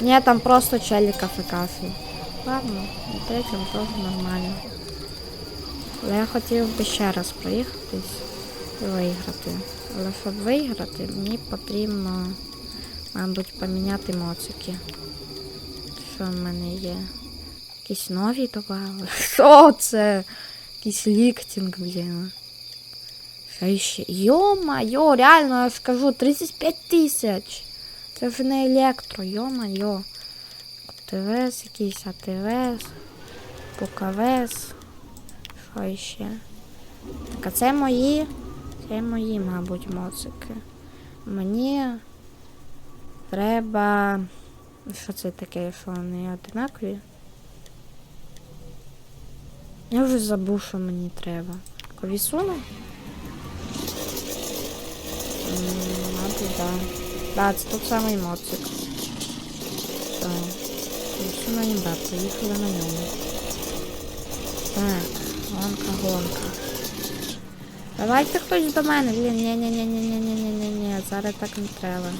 Ні, там просто челіка фекафі. Ладно, на третьому теж нормально. Але я хотів би ще раз проїхатись і виграти. Але щоб виграти, мені потрібно, мабуть, поміняти моцики. Що в мене є? Якісь нові добавили. Що це? Якийсь ліктінг, блін. Що ще? Йо-майо, реально, я ж кажу, 35 тисяч. Це вже не електро, йо-майо. ТВС якийсь, АТВС, ПКВС. Що ще? Так, а це мої. Це мої, мабуть, моцики. Мені треба. Що це таке, що вони одинакові? Я вже забув, що мені треба. Ковісуну? Мабуть, так. Да. Да, це тот самий моцик. Так. Ковісуна імба, поїхали на ньому. Так, гонка, гонка. Давайте хтось до мене, ні-ні-ні-ні-ні-ні-ні-ні, зараз так не треба.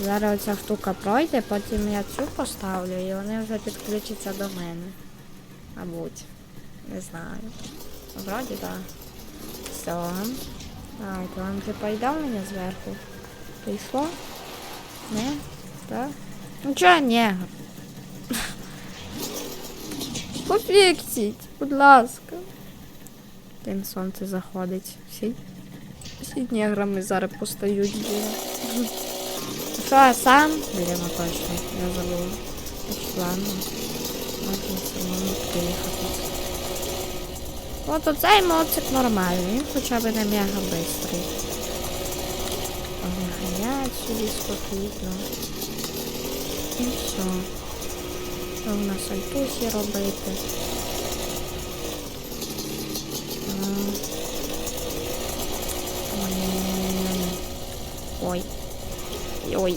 Зараз оця штука пройде, потім я цю поставлю і вони вже підключаться до мене. Мабуть. Не знаю. Вроді так. Все. Давайте, вам вже повідомлення зверху. Прийшло? Не? Так? Ну чого ні? Пофіксіть, будь ласка. Тим сонце заходить. Всі, всі неграми зараз постають. Що, я сам? Ну точно, я забула. Значить, ладно. Можна самому приїхати. От оцей моцик нормальний, хоча б не мега бистрий. Гаять собі спокійно. І все. Нас альтусі робити? А. М. Ой. Ой.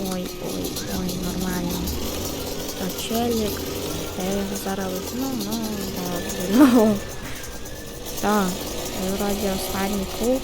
Ой, ой, ой, нормально. Челік. Я його зараз візьму, ну, добре, ну. Так, і вроді останній круг.